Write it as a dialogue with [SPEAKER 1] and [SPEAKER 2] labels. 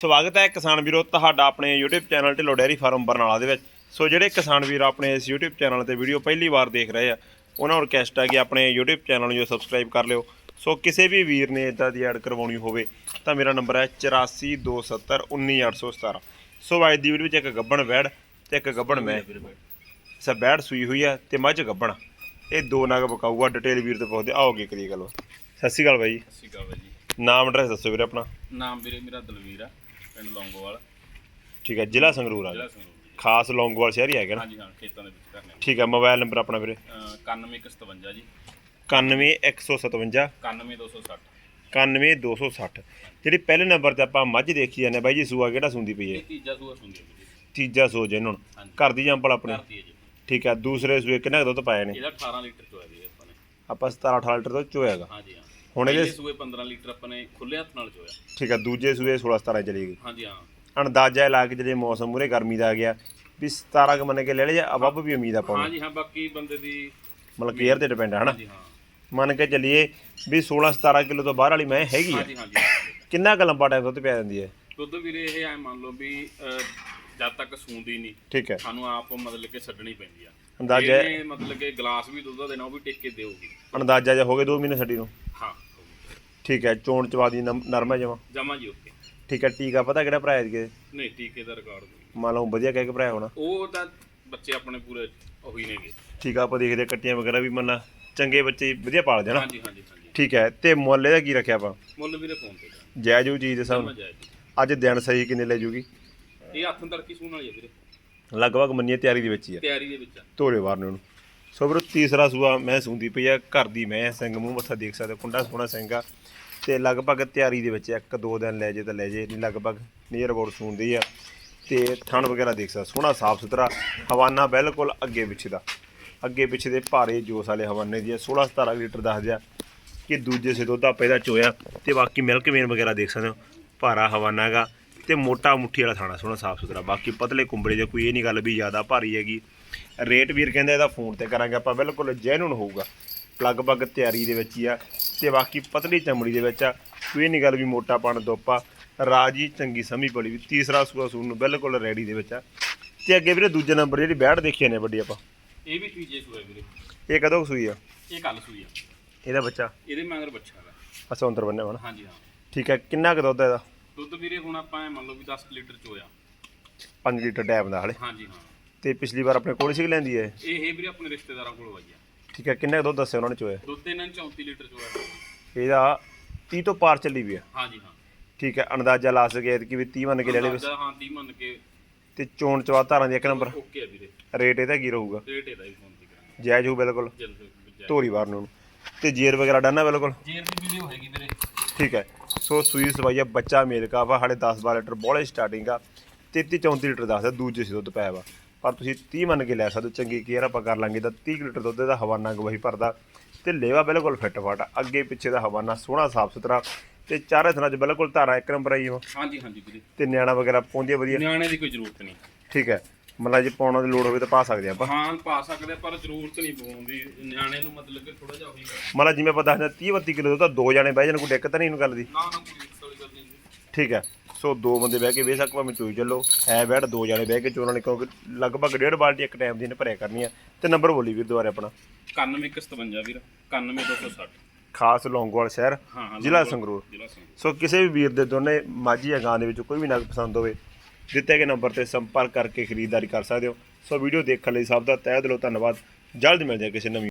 [SPEAKER 1] ਸਵਾਗਤ ਹੈ ਕਿਸਾਨ ਵੀਰੋ ਤੁਹਾਡਾ ਆਪਣੇ YouTube channel Dhillon dairy farm Barnala ਦੇ ਵਿੱਚ। ਸੋ ਜਿਹੜੇ ਕਿਸਾਨ ਵੀਰ ਆਪਣੇ ਇਸ YouTube ਚੈਨਲ ਤੇ ਵੀਡੀਓ ਪਹਿਲੀ ਵਾਰ ਦੇਖ ਰਹੇ ਆ ਉਹਨਾਂ ਨੂੰ ਰਿਕਵੈਸਟ ਹੈ ਕਿ ਆਪਣੇ YouTube ਚੈਨਲ ਨੂੰ ਜੋ ਸਬਸਕ੍ਰਾਈਬ ਕਰ ਲਿਓ। ਸੋ ਕਿਸੇ ਵੀ ਵੀਰ ਨੇ ਇਦਾਂ ਦੀ ਐਡ ਕਰਵਾਉਣੀ ਹੋਵੇ ਤਾਂ ਮੇਰਾ ਨੰਬਰ ਹੈ 8427191817 ਸੋ ਅੱਜ ਦੀ ਵੀਡੀਓ ਵਿੱਚ ਇੱਕ ਗੱਬਣ ਵੈੜ ਤੇ ਇੱਕ ਗੱਬਣ ਮੈਂ। ਸਾ ਬੈੜ ਸੂਈ ਹੋਈ ਆ ਤੇ ਮੱਝ ਗੱਬਣ। ਇਹ ਦੋ ਨਗ ਬਕਾਊਗਾ ਡਿਟੇਲ ਵੀਰ ਤੋਂ ਪੁੱਛਦੇ ਆਓਗੇ ਕਰੀ ਗੱਲ। ਸਤਿ ਸ਼੍ਰੀ ਅਕਾਲ ਬਾਈ। ਜੀ।
[SPEAKER 2] ਸਤਿ ਸ਼੍ਰੀ ਅਕਾਲ ਬਾਈ ਜੀ।
[SPEAKER 1] ਨਾਮ ਐਡਰੈਸ ਦੱਸੋ ਵੀਰੇ ਆਪਣਾ।
[SPEAKER 2] ਨਾਮ ਵੀਰੇ ਮੇਰਾ ਦਲਵੀਰ ਆ। ਪਿੰਡ ਲੌਂਗੋਵਾਲ।
[SPEAKER 1] ਠੀਕ ਹੈ ਜ਼ਿਲ੍ਹਾ ਸੰਗਰੂਰ ਆ
[SPEAKER 2] ਜ਼ਿਲ੍ਹਾ ਸੰਗਰੂਰ ਜੀ।
[SPEAKER 1] ਖਾਸ ਲੌਂਗੋਵਾਲ ਸ਼ਹਿਰ ਹੀ ਹੈਗਾ ਨਾ?
[SPEAKER 2] ਹਾਂਜੀ ਹਾਂ ਖੇਤਾਂ ਦੇ ਵਿੱਚ ਕਰਨੇ
[SPEAKER 1] ਠੀਕ ਹੈ ਮੋਬਾਈਲ ਨੰਬਰ ਆਪਣਾ ਵੀਰੇ?
[SPEAKER 2] 9157 ਜੀ।
[SPEAKER 1] 91157
[SPEAKER 2] 91260
[SPEAKER 1] 91260 ਜਿਹੜੀ ਪਹਿਲੇ ਨੰਬਰ ਤੇ ਆਪਾਂ ਮੱਝ ਦੇਖੀ ਜਾਂਦੇ ਬਾਈ ਜੀ ਸੂਆ ਕਿਹੜਾ ਸੁੰਦੀ ਪਈ ਹੈ?
[SPEAKER 2] ਇਹ ਤੀਜਾ ਸੂਆ ਸੁਣਦੀ ਹੈ
[SPEAKER 1] ਤੀਜਾ ਸੋ ਜੇ ਇਹਨਾਂ ਨੂੰ
[SPEAKER 2] ਹਾਂਜੀ।
[SPEAKER 1] ਘਰ ਦੀ ਜੰਪਲ ਆਪਣੀ।
[SPEAKER 2] ਕਰਤੀ ਹੈ ਜੀ।
[SPEAKER 1] ਠੀਕ ਹੈ ਦੂਸਰੇ ਸੂਏ ਕਿੰਨਾ ਕੁ ਦੁੱਧ ਪਾਏ ਨੇ
[SPEAKER 2] ਇਹਦਾ 18 ਲੀਟਰ ਚੋਇਆ ਵੀਰੇ ਆਪਾਂ ਨੇ।
[SPEAKER 1] ਆਪਾਂ 17 18 ਲੀਟਰ ਦੁੱਧ ਚੋਇਆਗਾ।
[SPEAKER 2] ਹਾਂਜੀ ਹਾਂ।
[SPEAKER 1] ਹੁਣ
[SPEAKER 2] ਪਹਿਲੇ
[SPEAKER 1] ਇਹਦੇ
[SPEAKER 2] ਸੂਏ 15 ਲੀਟਰ ਆਪਾਂ ਨੇ ਖੁੱਲੇ ਹੱਥ ਨਾਲ ਚੋਇਆ।
[SPEAKER 1] ਠੀਕ ਹੈ ਦੂਜੇ ਸੂਏ 16 17 ਚਲੀ ਗਈ।
[SPEAKER 2] ਹਾਂਜੀ ਹਾਂ।
[SPEAKER 1] ਅੰਦਾਜ਼ਾ ਇਹ ਲਾ ਕੇ ਜਿਹੜੇ ਮੌਸਮ ਮੂਰੇ ਗਰਮੀ ਦਾ ਆ ਗਿਆ ਵੀ 17 ਕ ਮੰਨ ਕੇ ਲੈ ਲਿਆ ਅਬੱਬ ਵੀ ਉਮੀਦ ਆਪਾਂ ਨੂੰ।
[SPEAKER 2] ਹਾਂਜੀ ਹਾਂ ਬਾਕੀ ਬੰਦੇ ਦੀ
[SPEAKER 1] ਮਤਲਬ ਕੇਅਰ ਤੇ ਡਿਪੈਂਡ ਹੈ ਹਨਾ?
[SPEAKER 2] ਹਾਂਜੀ ਹਾਂ।
[SPEAKER 1] ਮੰਨ ਕੇ ਚੱਲੀਏ ਵੀ 16 17 ਕਿਲੋ ਤੋਂ ਬਾਹਰ ਵਾਲੀ ਮੈਂ ਹੈਗੀ ਆ।
[SPEAKER 2] ਹਾਂਜੀ ਹਾਂਜੀ।
[SPEAKER 1] ਕਿੰਨਾ ਕੁ ਲੰਬਾ ਟਾਈਮ ਦੁੱਧ ਪਿਆ ਦਿੰਦੀ ਹੈ?
[SPEAKER 2] ਦੁੱਧ ਵੀਰੇ ਇਹ ਐ ਮੰਨ ਲਓ ਵੀ ਅਹ, ਜਦ ਤੱਕ ਸੂੰਦੀ ਨਹੀਂ
[SPEAKER 1] ਠੀਕ ਹੈ।
[SPEAKER 2] ਸਾਨੂੰ ਆਪ ਮਤਲਬ ਕਿ ਛੱਡਣੀ ਪੈਂਦੀ ਆ।
[SPEAKER 1] ਅੰਦਾਜ਼ਾ
[SPEAKER 2] ਇਹਨੇ ਮਤਲਬ ਕਿ ਗਲਾਸ ਵੀ ਦੁੱਧ ਦਾ ਦੇਣਾ ਉਹ ਵੀ ਟਿਕ ਕੇ ਦੇਊਗੀ
[SPEAKER 1] ਅੰਦਾਜ਼ਾ ਜਿਹਾ ਹੋ ਗਿਆ 2 ਮਹੀਨੇ ਛੱਡੀ ਨੂੰ। ਠੀਕ ਹੈ ਚੋਣ ਚਵਾ ਦੀ ਨਮ- ਨਰਮ ਹੈ ਜਮਾ?
[SPEAKER 2] ਜਮਾ ਜੀ ਓਕੇ।
[SPEAKER 1] ਠੀਕ ਹੈ ਟੀਕਾ ਪਤਾ ਕਿਹੜਾ ਭਰਾਇਆ ਜੀ
[SPEAKER 2] ਨਹੀਂ ਟੀਕੇ ਦਾ ਰਿਕਾਰਡ ਨਹੀਂ।
[SPEAKER 1] ਮੰਨ ਲਓ ਵਧੀਆ ਕਹਿ ਕੇ ਭਰਾਇਆ ਹੋਣਾ।
[SPEAKER 2] ਉਹ ਤਾਂ ਬੱਚੇ ਆਪਣੇ ਪੂਰੇ ਉਹੀ ਨੇਗੇ।
[SPEAKER 1] ਠੀਕ ਆ ਆਪਾਂ ਦੇਖਦੇ ਹਾਂ ਕੱਟੀਆਂ ਵਗੈਰਾ ਵੀ ਮੰਨਾ ਚੰਗੇ ਬੱਚੇ ਵਧੀਆ ਪਾਲ ਜਾਣਾ
[SPEAKER 2] ਹਾਂਜੀ ਹਾਂਜੀ ਹਾਂਜੀ।
[SPEAKER 1] ਠੀਕ ਹੈ ਤੇ ਮੁੱਲ ਇਹਦਾ ਕੀ ਰੱਖਿਆ ਆਪਾਂ?
[SPEAKER 2] ਮੁੱਲ ਵੀਰੇ ਫੋਨ ਤੇ ਕਰ
[SPEAKER 1] ਜਾਇਜ਼ ਚੀਜ਼ ਦੇ ਹਿਸਾਬ
[SPEAKER 2] ਜਾਇਜ਼।
[SPEAKER 1] ਅੱਜ ਦਿਨ ਸਹੀ ਕਿੰਨੇ ਲੈ ਜੂਗੀ?
[SPEAKER 2] ਇਹ ਹੱਥ ਤੜਕੀ ਸੂਣ ਵਾਲੀ ਹੈ ਵੀਰੇ।
[SPEAKER 1] ਲਗਭਗ ਮੰਨੀਏ ਤਿਆਰੀ ਦੇ ਵਿੱਚ ਹੀ ਆ।
[SPEAKER 2] ਤਿਆਰੀ ਦੇ ਵਿੱਚ ਆ।
[SPEAKER 1] ਧੋਰੇ ਵਾਰਨੇ ਉਹਨੂੰ ਸੋ ਵੀਰੋ ਤੀਸਰਾ ਸੂਆ ਮੈਂ ਸੁੰਦੀ ਪਈ ਆ, ਘਰ ਦੀ ਮੈਂ ਸਿੰਘ ਮੂੰਹ ਮੱਥਾ ਦੇਖ ਸਕਦੇ, ਕੁੰਡਾ ਸੋਹਣਾ ਸਿੰਘ ਆ। ਤੇ ਲਗਭਗ ਤਿਆਰੀ ਦੇ ਵਿੱਚ ਇੱਕ ਦੋ ਦਿਨ ਲੈ ਜੇ ਤਾਂ ਲੈ ਜੇ, ਨਹੀਂ ਲਗਭਗ ਨੀਅਰ ਅਬਾਊਟ ਸੁੰਦੀ ਆ। ਤੇ ਥਣ ਵਗੈਰਾ ਦੇਖ ਸਕਦੇ, ਸੋਹਣਾ ਸਾਫ਼ ਸੁਥਰਾ, ਹਵਾਨਾ ਬਿਲਕੁਲ ਅੱਗੇ ਪਿੱਛੇ ਦਾ। ਅੱਗੇ ਪਿੱਛੇ ਦੇ ਭਾਰੇ ਜੋਸ ਵਾਲੇ ਹਵਾਨੇ ਦੀ ਆ 16 17 ਲੀਟਰ ਦੱਸਦੇ ਆ ਕਿ ਦੂਜੇ ਸੇ ਦੁੱਧ ਆਪੇ ਦਾ ਚੋਇਆ, ਤੇ ਬਾਕੀ ਮਿਲਕ ਮੇਨ ਵਗੈਰਾ ਦੇਖ ਸਕਦੇ ਹੋ, ਭਾਰਾ ਹਵਾਨਾ ਹੈਗਾ। ਤੇ ਮੋਟਾ ਮੁੱਠੀ ਵਾਲਾ ਥਾਣਾ, ਸੋਹਣਾ ਸਾਫ਼ ਸੁਥਰਾ। ਬਾਕੀ ਪਤਲੇ ਕੁੰਬੜੇ ਦੇ ਕੋਈ ਇਹ ਨਹੀਂ ਗੱਲ ਵੀ ਜ਼ਿਆਦਾ ਭਾਰੀ ਹੈਗੀ। ਰੇਟ ਵੀਰ ਕਹਿੰਦਾ ਇਹਦਾ ਫੋਨ ਤੇ ਕਰਾਂਗੇ ਆਪਾਂ ਬਿਲਕੁਲ ਜੈਨੂਨ ਹੋਊਗਾ। ਲਗਭਗ ਤਿਆਰੀ ਦੇ ਵਿੱਚ ਹੀ ਆ ਤੇ ਬਾਕੀ ਪਤਲੀ ਚਮੜੀ ਦੇ ਵਿੱਚ ਆ ਕੋਈ ਨਹੀਂ ਗੱਲ ਵੀ ਮੋਟਾ ਪਣ ਦੋਪਾ ਰਾਜੀ ਚੰਗੀ ਸਮੀ ਬੜੀ ਵੀ ਤੀਸਰਾ ਸੂਆ ਸੂਣ ਨੂੰ ਬਿਲਕੁਲ ਰੈਡੀ ਦੇ ਵਿੱਚ ਆ। ਤੇ ਅੱਗੇ ਵੀਰੇ ਦੂਜੇ ਨੰਬਰ ਜਿਹੜੀ ਬੈੜ ਦੇਖੀ ਨੇ ਵੱਡੀ ਆਪਾਂ।
[SPEAKER 2] ਇਹ ਵੀ ਤੀਜੇ ਸੂਏ ਵੀਰੇ।
[SPEAKER 1] ਇਹ ਕਦੋਂ ਸੂਈ ਆ?
[SPEAKER 2] ਇਹ ਕੱਲ ਸੂਈ ਆ।
[SPEAKER 1] ਇਹਦਾ ਬੱਚਾ?
[SPEAKER 2] ਇਹਦੇ ਮਗਰ ਬੱਚਾ ਹੈਗਾ।
[SPEAKER 1] ਅਸੌਂਤਰ ਬੰਨੇ ਹੋਣਾ।
[SPEAKER 2] ਹਾਂਜੀ ਹਾਂ।
[SPEAKER 1] ਠੀਕ ਹੈ ਕਿੰਨਾ ਕੁ ਦੁੱਧ ਹੈ ਇਹਦਾ?
[SPEAKER 2] ਦੁੱਧ ਵੀਰੇ ਹੁਣ ਆਪਾਂ ਐਂ ਮੰਨ ਲਓ ਵੀ 10 ਲੀਟਰ ਚੋਇਆ
[SPEAKER 1] 5 ਲੀਟਰ ਡੈਮ ਦਾ ਹਲੇ।
[SPEAKER 2] ਹਾਂਜੀ ਹਾਂ।
[SPEAKER 1] ਤੇ ਪਿਛਲੀ ਵਾਰ ਆਪਣੇ ਕੋਲ ਸੀ ਲੈਂਦੀ ਹੈ
[SPEAKER 2] ਇਹ ਵੀਰੇ ਆਪਣੇ ਰਿਸ਼ਤੇਦਾਰਾਂ ਕੋਲ ਵਾਈ ਆ
[SPEAKER 1] ਠੀਕ ਹੈ ਕਿੰਨਾ ਕੁ ਦੁੱਧ ਦੱਸਿਆ ਉਹਨਾਂ ਨੇ ਚੋਇਆ?
[SPEAKER 2] ਦੁੱਧ ਇਹਨਾਂ ਨੇ 34 ਲੀਟਰ ਚੋਇਆ
[SPEAKER 1] ਇਹਦਾ 30 ਤੋਂ ਪਾਰ ਚੱਲੀ ਵੀ ਆ?
[SPEAKER 2] ਹਾਂਜੀ ਹਾਂ।
[SPEAKER 1] ਠੀਕ ਹੈ ਅੰਦਾਜ਼ਾ ਲਾ ਸਕੇ ਕਿ ਵੀ 30 ਮੰਨ ਕੇ ਲੈ ਲਏ
[SPEAKER 2] ਅੰਦਾਜ਼ਾ ਹਾਂ 30 ਮੰਨ ਕੇ।
[SPEAKER 1] ਤੇ ਚੋਣ ਚਵਾ ਧਾਰਾਂ ਦੀ ਇੱਕ ਨੰਬਰ
[SPEAKER 2] ਓਕੇ ਆ ਵੀਰੇ।
[SPEAKER 1] ਰੇਟ ਇਹਦਾ ਕੀ ਰਹੂਗਾ?
[SPEAKER 2] ਰੇਟ ਇਹਦਾ ਵੀ ਫੋਨ ਤੇ ਕਰਾਂਗੇ।
[SPEAKER 1] ਜਾਇਜ਼ ਹੋ ਬਿਲਕੁਲ।
[SPEAKER 2] ਜਲਦ
[SPEAKER 1] ਧੋਰੀ ਵਾਰ ਨੂੰ। ਤੇ ਜੇਰ ਵਗੈਰਾ ਡਾਨਾ ਬਿਲਕੁਲ?
[SPEAKER 2] ਜੇਰ ਦੀ ਵੀਡੀਓ ਹੈਗੀ ਵੀਰੇ।
[SPEAKER 1] ਠੀਕ ਹੈ। ਸੋ ਸੂਈ ਸਵਾਈਆ ਬੱਚਾ ਮੇਲ ਕਾ ਵਾ ਹਾਲੇ 10 12 ਲੀਟਰ ਬੋਲੇ ਸਟਾਰਟਿੰਗ ਆ। 33 34 ਲੀਟਰ ਦੱਸਦਾ ਦੂਜੇ ਸੀ ਦੁੱਧ ਪਾਇਆ ਵਾ। ਪਰ ਤੁਸੀਂ 30 ਮੰਨ ਕੇ ਲੈ ਸਕਦੇ ਹੋ। ਚੰਗੀ ਕੇਅਰ ਆਪਾਂ ਕਰ ਲਾਂਗੇ। ਤਾਂ 30 ਕੁ ਲੀਟਰ ਦੁੱਧ ਦਾ ਹਵਾਨਾ ਗਵਾਹੀ ਭਰਦਾ ਤੇ ਲੇਵਾ ਬਿਲਕੁਲ ਫਿੱਟ ਫਾਟ। ਅੱਗੇ ਪਿੱਛੇ ਦਾ ਹਵਾਨਾ ਸੋਹਣਾ ਸਾਫ਼ ਸੁਥਰਾ ਤੇ ਚਾਰੇ ਥਣਾ 'ਚ ਬਿਲਕੁਲ ਧਾਰਾ ਇੱਕ ਨੰਬਰ ਆਈ ਵਾ
[SPEAKER 2] ਹਾਂਜੀ ਹਾਂਜੀ ਵੀਰੇ।
[SPEAKER 1] ਤੇ ਨਿਆਣਾ ਵਗੈਰਾ ਆ ਵਧੀਆ।
[SPEAKER 2] ਨਿਆਣੇ ਦੀ ਕੋਈ ਜ਼ਰੂਰਤ ਨਹੀਂ।
[SPEAKER 1] ਠੀਕ ਹੈ। ਮਤਲਬ ਜੇ ਪਾਉਣ ਦੀ ਲੋੜ ਹੋਵੇ ਤਾਂ ਪਾ ਸਕਦੇ ਆਪਾਂ।
[SPEAKER 2] ਹਾਂ ਪਾ ਸਕਦੇ ਪਰ ਜ਼ਰੂਰਤ ਨਹੀਂ ਪਾਉਂਦੀ ਨਿਆਣੇ ਨੂੰ ਮਤਲਬ ਕਿ ਥੋੜਾ ਜਿਹਾ ਹੋਈ
[SPEAKER 1] ਮਤਲਬ ਜਿਵੇਂ ਆਪਾਂ ਦੱਸਦੇ 30 32 ਕਿਲੋ ਦਾ ਤਾਂ ਦੋ ਜਾਣੇ ਬਹਿ ਜਾਣ ਕੋਈ ਦਿੱਕਤ ਨਹੀਂ ਇਹਨੂੰ ਗੱਲ ਦੀ?
[SPEAKER 2] ਨਾ ਨਾ ਕੋਈ ਦਿੱਕਤ ਵਾਲੀ ਗੱਲ ਨਹੀਂ।
[SPEAKER 1] ਠੀਕ ਹੈ। ਸੋ ਦੋ ਬੰਦੇ ਬਹਿ ਕੇ ਵੇਖ ਸਕ ਭਾਵੇਂ ਚੋਈ ਚੱਲੋ ਹੈ ਬੈਠ ਦੋ ਜਾਣੇ ਬਹਿ ਕੇ ਚੋਣਾਂ ਨੇ ਕਿਉਂਕਿ ਲਗਭਗ ਡੇਢ ਬਾਲਟੀ ਇੱਕ ਟਾਈਮ ਦੀ ਨੇ ਭਰਿਆ ਕਰਨੀ ਆ। ਤੇ ਨੰਬਰ ਬੋਲੀ ਵੀਰ ਦੁਆਰੇ ਆਪਣਾ।
[SPEAKER 2] 9157 ਵੀਰ 91260
[SPEAKER 1] ਖਾਸ ਲੌਂਗੋਵਾਲ ਸ਼ਹਿਰ ਜ਼ਿਲ੍ਹਾ ਸੰਗਰੂਰ।
[SPEAKER 2] ਜ਼ਿਲ੍ਹਾ ਸੰਗਰੂਰ।
[SPEAKER 1] ਸੋ ਕਿਸੇ ਵੀ ਵੀਰ ਦੇ ਦੋਨੇ ਮਾਝੀ ਜਾਂ ਗਾਂ ਦੇ ਵਿੱਚੋਂ ਕੋਈ ਵੀ ਨਗ ਪਸੰਦ ਹੋਵੇ ਦਿੱਤੇ ਗਏ ਨੰਬਰ ਤੇ ਸੰਪਰਕ ਕਰਕੇ ਖਰੀਦਦਾਰੀ ਕਰ ਸਕਦੇ ਹੋ। ਸੋ ਵੀਡੀਓ ਦੇਖਣ ਲਈ ਸਭ ਦਾ ਤਹਿ ਦਿਲੋਂ ਧੰਨਵਾਦ। ਜਲਦ ਮਿਲਦੇ ਹਾਂ ਕਿਸੇ ਨਵੀਂ